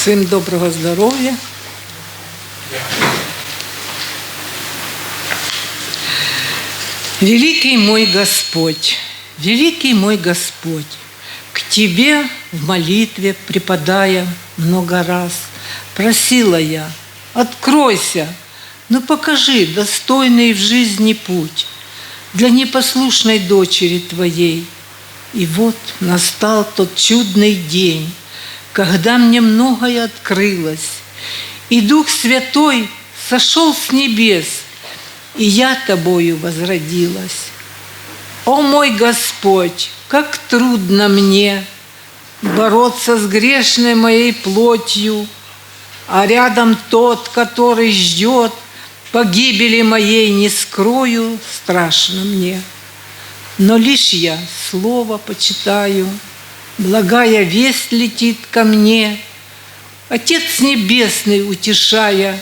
Всем доброго здоровья. Великий мой Господь, великий мой Господь, к Тебе в молитве припадая много раз, просила я, откройся, но покажи достойный в жизни путь для непослушной дочери Твоей. И вот настал тот чудный день, когда мне многое открылось, и Дух Святой сошел с небес, и я Тобою возродилась. О мой Господь, как трудно мне бороться с грешной моей плотью, а рядом тот, который ждет погибели моей, не скрою, страшно мне. Но лишь я слово почитаю, Благая весть летит ко мне, Отец Небесный, утешая,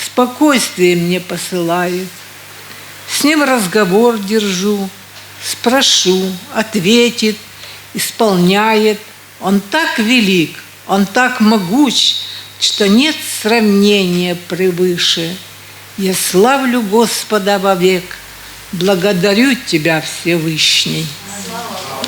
Спокойствие мне посылает. С ним разговор держу, Спрошу, ответит, исполняет. Он так велик, он так могуч, Что нет сравнения превыше. Я славлю Господа вовек, Благодарю Тебя, Всевышний. Слава